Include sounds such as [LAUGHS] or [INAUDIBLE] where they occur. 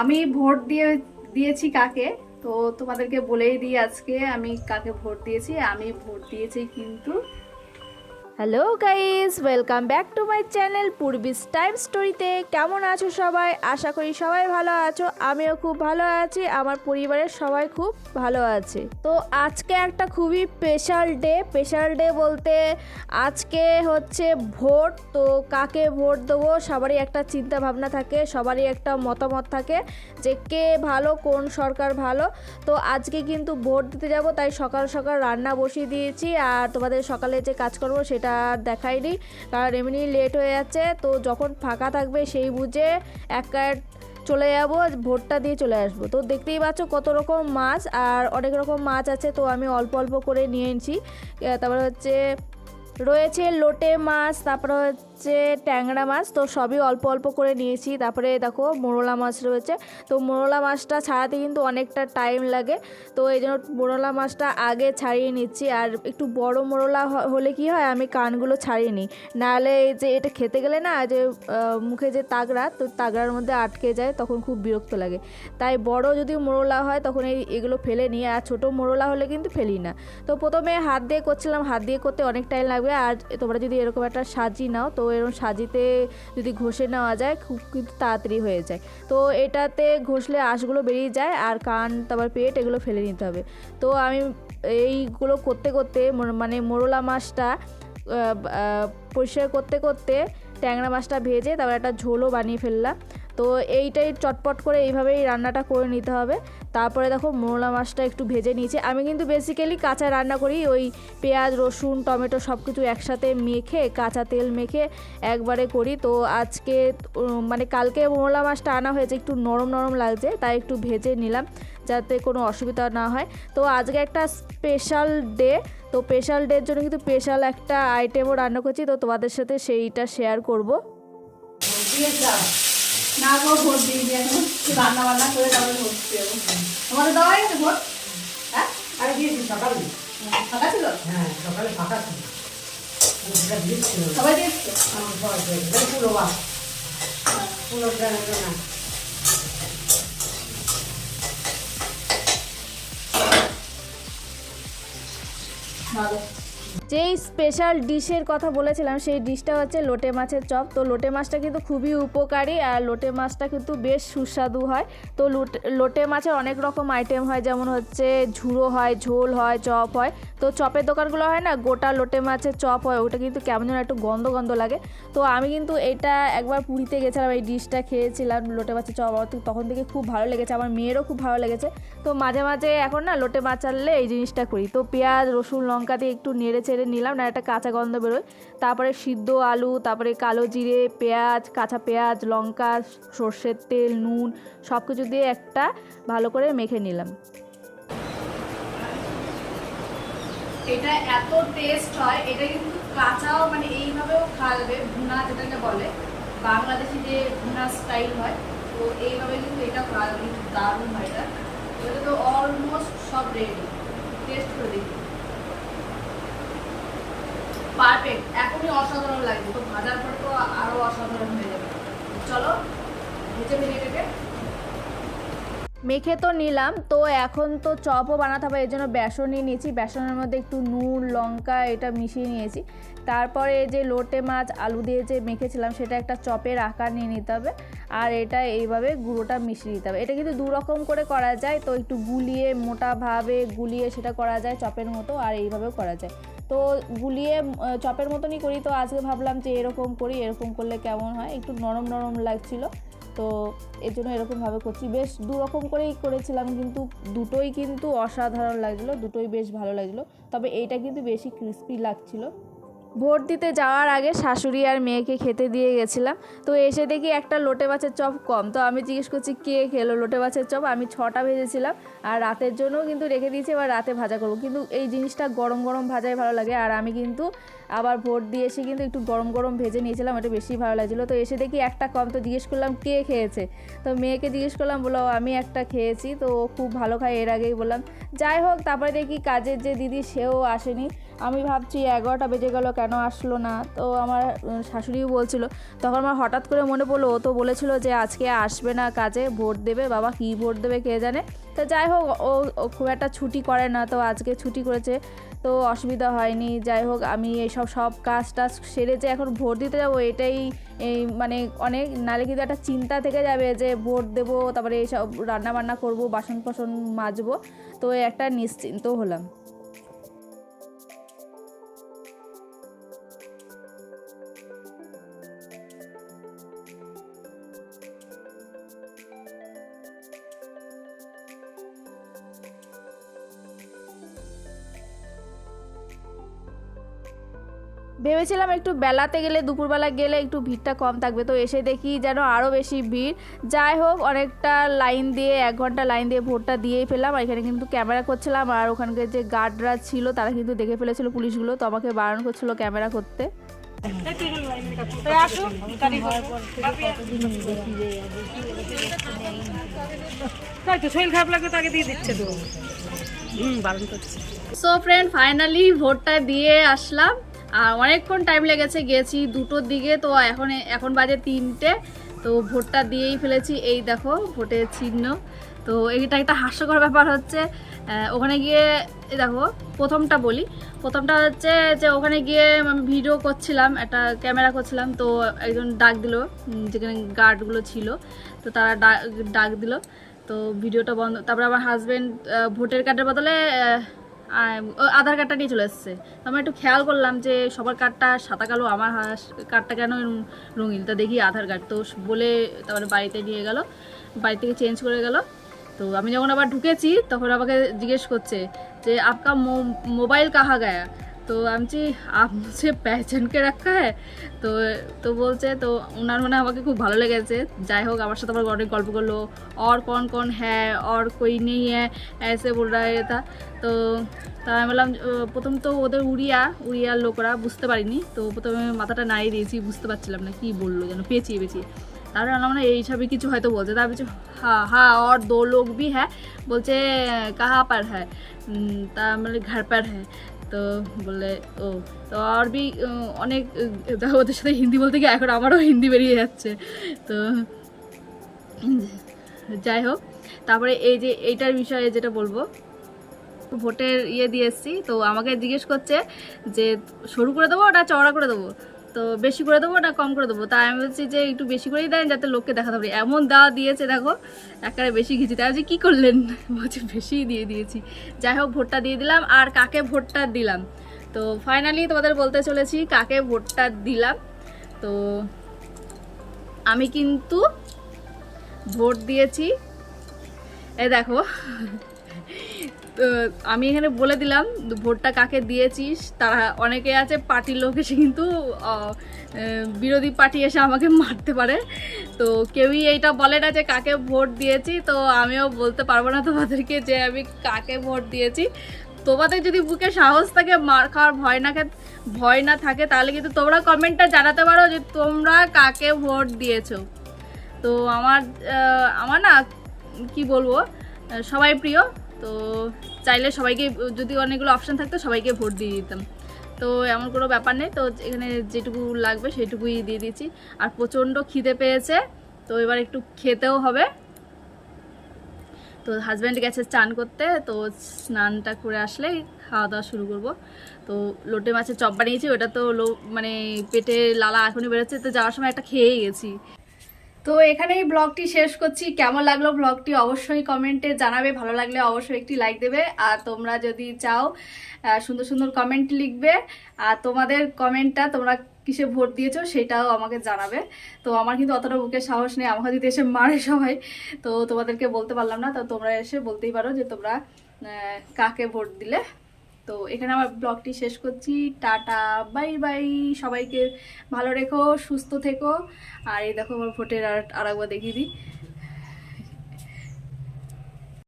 আমি ভোট দিয়ে দিয়েছি কাকে? তো তোমাদেরকে বলেই দিই আজকে আমি কাকে ভোট দিয়েছি। আমি ভোট দিয়েছি কিন্তু hello guys welcome back to my channel পূর্বিস time স্টোরিতে কেমন আছো সবাই? আশা করি সবাই ভালো আছো। আমিও খুব ভালো আছি। আমার পরিবারের সবাই খুব ভালো আছে। তো আজকে একটা খুবই স্পেশাল ডে স্পেশাল ডে বলতে আজকে হচ্ছে ভোট। তো কাকে ভোট দেবো সবারই একটা চিন্তা ভাবনা থাকে, সবারই একটা মতামত থাকে যে কে ভালো, কোন সরকার ভালো। তো আজকে কিন্তু ভোট দিতে যাব, তাই সকাল সকাল রান্না বসিয়ে দিয়েছি। আর তোমাদের সকালে যে কাজ করব সেটা আর দেখাইনি কারণ এমনি লেট হয়ে যাচ্ছে, তো যখন ফাঁকা থাকবে সেই বুঝে এক কার্ড চলে যাব ভোটটা দিয়ে চলে আসব। তো দেখতেই পাচ্ছ কত রকম মাছ, আর অনেক রকম মাছ আছে, তো আমি অল্প অল্প করে নিয়ে এনেছি। তারপরে হচ্ছে রয়েছে লোটে মাছ, তারপরে হচ্ছে ট্যাংরা মাছ, তো সবই অল্প অল্প করে নিয়েছি। তারপরে দেখো মোরলা মাছ রয়েছে। তো মোরলা মাছটা ছাড়াতে কিন্তু অনেকটা টাইম লাগে। তো এই জন্য মোরলা মাছটা আগে ছাড়িয়ে নিচ্ছি। আর একটু বড় মোরলা হলে কি হয়, আমি কানগুলো ছাড়িয়ে নিই। নাহলে যে এটা খেতে গেলে না, যে মুখে যে তাগড়া, তো তাগড়ার মধ্যে আটকে যায়, তখন খুব বিরক্ত লাগে। তাই বড় যদি মোরলা হয়, তখন এই এগুলো ফেলে নিই। আর ছোটো মোরলা হলে কিন্তু ফেলি না। তো প্রথমে হাত দিয়ে করছিলাম। হাত দিয়ে করতে অনেক টাইম লাগবে। আর তোমরা যদি এরকম একটা সাজি নাও, তো এরকম সাজিতে যদি ঘষে নেওয়া যায়, খুব কিন্তু তাড়াতাড়ি হয়ে যায়। তো এটাতে ঘষলে আঁশগুলো বেরিয়ে যায় আর কান, তারপর পেট এগুলো ফেলে নিতে হবে। তো আমি এইগুলো করতে করতে মানে মোরলা মাছটা পরিষ্কার করতে করতে ট্যাংরা মাছটা ভেজে তারপর একটা ঝোলও বানিয়ে ফেললাম। তো এইটাই চটপট করে এইভাবেই রান্নাটা করে নিতে হবে। তারপরে দেখো মোরলা মাছটা একটু ভেজে নিয়েছে। আমি কিন্তু বেসিক্যালি কাঁচা রান্না করি, ওই পেঁয়াজ, রসুন, টমেটো সব কিছু একসাথে মেখে, কাঁচা তেল মেখে একবারে করি। তো আজকে মানে কালকে মোরলা মাছটা আনা হয়েছে, একটু নরম নরম লাগছে, তাই একটু ভেজে নিলাম, যাতে কোনো অসুবিধা না হয়। তো আজকে একটা স্পেশাল ডে তো স্পেশাল ডের জন্য কিন্তু স্পেশাল একটা আইটেমও রান্না করছি। তো তোমাদের সাথে সেইটা শেয়ার করব। না গো ভোট দিয়ে দিয়ে এখন রান্না বান্না করে তারপরে ভোট দিয়ে। তোমাদের দেওয়া হয়েছে ভোট? হ্যাঁ? আরে দিয়েছি সকালে। ফাঁকা ছিল? হ্যাঁ সকালে ফাঁকা ছিল। সবাই দিয়েছে? পুরো বাস। পুরো না ভালো যেই স্পেশাল ডিশের কথা বলেছিলাম, সেই ডিশটা হচ্ছে লোটে মাছের চপ। তো লোটে মাছটা কিন্তু খুবই উপকারী আর লোটে মাছটা কিন্তু বেশ সুস্বাদু হয়। তো লোটে- মাছের অনেক রকম আইটেম হয়, যেমন হচ্ছে ঝুড়ো হয়, ঝোল হয়, চপ হয়। তো চপের দোকানগুলো হয় না, গোটা লোটে মাছের চপ হয়, ওটা কিন্তু কেমন যেন একটু গন্ধ গন্ধ লাগে। তো আমি কিন্তু এটা একবার পুরীতে গেছিলাম, এই ডিশটা খেয়েছিলাম, লোটে মাছের চপ তখন থেকে খুব ভালো লেগেছে, আমার মেয়েরও খুব ভালো লেগেছে। তো মাঝে মাঝে এখন না লোটে মাছ আনলে এই জিনিসটা করি। তো পেঁয়াজ, রসুন, লঙ্কা দিয়ে একটু নেড়ে চেড়ে নিলাম, না একটা কাঁচা গন্ধ বেরোয়। তারপরে সিদ্ধ আলু, তারপরে কালো জিরে, পেঁয়াজ, কাঁচা পেঁয়াজ, লঙ্কা, সর্ষের তেল, নুন সব কিছু দিয়ে একটা ভালো করে মেখে নিলাম। এটা এত টেস্ট হয়, এটা কিন্তু কাঁচাও মানে এইভাবেও খাওয়াবে ভুনা যেটাকে বলে। বাংলাদেশি যে ভুনা স্টাইল হয়, তো এইভাবে কিন্তু এটা খাওয়াবে কিন্তু দারুণ হয় এটা। এটা তো অলমোস্ট সব রেডি টেস্ট করে দেখি। পারফেক্ট এখনই অসাধারণ লাগছে তো ভাজার পরে তো আরও অসাধারণ হয়ে যাবে। চলো, ভেজে ভেজে এটাকে। মেখে তো নিলাম, তো এখন তো চপও বানাতে হবে এই জন্য বেসন নিয়ে নিয়েছি। বেসনের মধ্যে একটু নুন, লঙ্কা, এটা মিশিয়ে নিয়েছি। তারপরে যে লোটে মাছ, আলু দিয়ে যে মেখেছিলাম, সেটা একটা চপের আকার নিয়ে নিতে হবে। আর এটা এইভাবে গুঁড়োটা মিশিয়ে দিতে হবে। এটা কিন্তু দু রকম করে করা যায়, তো একটু গুলিয়ে, মোটাভাবে গুলিয়ে সেটা করা যায় চপের মতো, আর এইভাবেও করা যায়। তো গুলিয়ে চপের মতনই করি, তো আজকে ভাবলাম যে এরকম করি, এরকম করলে কেমন হয়? একটু নরম নরম লাগছিল। তো এর জন্য এরকমভাবে করছি। বেশ দু রকম করেই করেছিলাম, কিন্তু দুটোই কিন্তু অসাধারণ লাগছিল দুটোই বেশ ভালো লাগছিল তবে এইটা কিন্তু বেশি ক্রিস্পি লাগছিল। ভোট দিতে যাওয়ার আগে শাশুড়ি আর মেয়েকে খেতে দিয়ে গেছিলাম। তো এসে দেখি একটা লোটে মাছের চপ কম। তো আমি জিজ্ঞেস করছি, কে খেলো লোটে মাছের চপ? আমি ছটা ভেজেছিলাম। আর রাতের জন্যও কিন্তু রেখে দিয়েছি, এবার রাতে ভাজা করব। কিন্তু এই জিনিসটা গরম গরম ভাজাই ভালো লাগে। আর আমি কিন্তু আবার ভোট দিয়ে এসে কিন্তু একটু গরম গরম ভেজে নিয়েছিলাম এটা বেশি ভালো লাগছিল। তো এসে দেখি একটা কম, তো জিজ্ঞেস করলাম, কে খেয়েছে? তো মেয়েকে জিজ্ঞেস করলাম বলো আমি একটা খেয়েছি, তো ও খুব ভালো খায়, এর আগেই বললাম, যাই হোক, তারপরে দেখি কাজের যে দিদি, সেও আসেনি। আমি ভাবছি এগারোটা বেজে গেল, কেন আসলো না? তো আমার শাশুড়িও বলছিল, তখন আমার হঠাৎ করে মনে পড়ল, ও তো বলেছিল যে আজকে আসবে না কাজে, ভোট দেবে, বাবা কী ভোট দেবে কে জানে? তো যাই হোক, ও খুব একটা ছুটি করে না, তো আজকে ছুটি করেছে, তো অসুবিধা হয়নি। যাই হোক, আমি এইসব, সব কাজ টাজ সেরে যে এখন ভোট দিতে যাব, এটাই এই মানে অনেক, নালে কিন্তু একটা চিন্তা থেকে যাবে যে ভোট দেবো, তারপরে এইসব রান্না বান্না করব বাসন ফাসন মাজবো, তো একটা নিশ্চিন্ত হলাম। ভেবেছিলাম একটু বেলাতে গেলে দুপুরবেলা গেলে একটু ভিড়টা কম থাকবে। তো এসে দেখি যেন আরও বেশি ভিড়। যাই হোক অনেকটা লাইন দিয়ে এক ঘণ্টা লাইন দিয়ে ভোটটা দিয়েই ফেলাম আর এখানে কিন্তু ক্যামেরা করছিলাম। আর ওখানকার যে গার্ডরা ছিল তারা কিন্তু দেখে ফেলেছিল পুলিশগুলো। তো আমাকে বারণ করছিল ক্যামেরা করতে। তাই তো শরীর খারাপ লাগলে তো দিয়ে দিচ্ছে তো। হুম বারণ করছে। সো ফ্রেন্ড ফাইনালি ভোটটা দিয়ে আসলাম। আর অনেকক্ষণ টাইম লেগেছে, গেছি দুটোর দিকে, তো এখন এখন বাজে তিনটে, তো ভোটটা দিয়েই ফেলেছি। এই দেখো, ভোটের চিহ্ন। তো এইটা একটা হাস্যকর ব্যাপার হচ্ছে ওখানে গিয়ে দেখো, প্রথমটা বলি। প্রথমটা হচ্ছে যে ওখানে গিয়ে আমি ভিডিও করছিলাম, একটা ক্যামেরা করছিলাম, তো একজন ডাক দিল যেখানে গার্ডগুলো ছিল, তো তারা ডা- ডাক দিল। তো ভিডিওটা বন্ধ, তারপরে আমার হাজব্যান্ড ভোটের কার্ডের বদলে আধার কার্ডটা নিয়ে চলে এসছে। আমি একটু খেয়াল করলাম যে সবার কার্ডটা সাদা কালো, আমার কার্ডটা কেন রঙিন? তা দেখি আধার কার্ড তো বলে তারপরে বাড়িতে নিয়ে গেল, বাড়ি থেকে চেঞ্জ করে গেল। তো আমি যখন আবার ঢুকেছি, তখন আমাকে জিজ্ঞেস করছে যে, আপকা মোবাইল কাহা গায়া? তো আমি বলছি, আপ মুঝে पहचान के रखा है তো তো বলছে তো ওনার মানে আমাকে খুব ভালো লেগেছে যাই হোক আমার সাথে আবার অনেক গল্প করলো और कौन कौन है और कोई नहीं है ऐसे बोल रहा है था তো তা আমি বললাম আহ, প্রথম তো ওদের উড়িয়া উড়িয়ার লোকরা বুঝতে পারিনি তো প্রথমে মাথাটা নাড়িয়ে দিয়েছি বুঝতে পারছিলাম না কি বললো যেন পেঁচিয়ে পেঁচিয়ে তারপরে আমরা মানে এইসবই কিছু হয়তো বলছে তার বলছে হ্যাঁ হ্যাঁ और दो लोग भी है বলছে কাহা পার है উম, তা মানে ঘর পার है তো বললে ও, তো আরবি অনেক দেখো ওদের সাথে হিন্দি বলতে গিয়ে এখন আমারও হিন্দি বেরিয়ে যাচ্ছে। তো যাই হোক, তারপরে এই যে এইটার বিষয়ে যেটা বলব, ভোটের ইয়ে দিয়ে এসছি, তো আমাকে জিজ্ঞেস করছে যে সরু করে দেবো ওটা চওড়া করে দেবো? তো বেশি করে দেবো না, কম করে দেবো? তাই আমি বলছি যে একটু বেশি করেই দেন, যাতে লোককে দেখাতে পারি। এমন দেওয়া দিয়েছে, দেখো, একেবারে বেশি ঘিচি। তাই যে কী করলেন? [LAUGHS] বলছি, বেশিই দিয়ে দিয়েছি। যাই হোক, ভোটটা দিয়ে দিলাম। আর কাকে ভোটটা দিলাম? তো ফাইনালি তোমাদের বলতে চলেছি, কাকে ভোটটা দিলাম? তো আমি কিন্তু ভোট দিয়েছি। এ দেখো তো আমি এখানে বলে দিলাম, ভোটটা কাকে দিয়েছিস? তারা অনেকে আছে পার্টির লোক এসে কিন্তু বিরোধী পার্টি এসে আমাকে [LAUGHS] মারতে পারে। তো কেউই এইটা বলে না যে কাকে ভোট দিয়েছি, তো আমিও বলতে পারব না তোমাদেরকে যে আমি কাকে ভোট দিয়েছি। তোমাদের যদি বুকে সাহস থাকে, মার খাওয়ার ভয় না ভয় না থাকে, তাহলে কিন্তু তোমরা কমেন্টটা জানাতে পারো যে তোমরা কাকে ভোট দিয়েছ। তো আমার আমার না, কি বলব সবাই প্রিয়। তো চাইলে সবাইকে, যদি অনেকগুলো অপশান থাকতো, সবাইকে ভোট দিয়ে দিতাম। তো এমন কোনো ব্যাপার নেই। তো এখানে যেটুকু লাগবে, সেটুকুই দিয়ে দিয়েছি। আর প্রচণ্ড খিদে পেয়েছে, তো এবার একটু খেতেও হবে। তো হাজব্যান্ড গেছে চান করতে, তো স্নানটা করে আসলেই খাওয়া দাওয়া শুরু করব। তো লোটে মাছের চপ বানিয়েছি, ওটা তো লো মানে পেটে লালা এখনই বেরোচ্ছে, তো যাওয়ার সময় একটা খেয়েই গেছি। তো এখানেই ব্লগটি শেষ করছি। কেমন লাগল ব্লগটি অবশ্যই কমেন্টে জানাবে। ভালো লাগলে অবশ্যই একটি লাইক দেবে। আর তোমরা যদি চাও সুন্দর সুন্দর কমেন্ট লিখবে। আর তোমাদের কমেন্টটা তোমরা কিসে ভোট দিয়েছ সেটাও আমাকে জানাবে। তো আমার কিন্তু অতটা বুকে সাহস নেই। আমাকে যদি এসে মারে সবাই। তো তোমাদেরকে বলতে পারলাম না। তো তোমরা এসে বলতেই পারো যে তোমরা কাকে ভোট দিলে। তো এখানে আমার ব্লগটি শেষ করছি। Tata, bye bye. সবাইকে ভালো রেখো, সুস্থ থেকো। আর এই দেখো, আমার ভোটের আর আরেকবার দেখিয়ে দিই।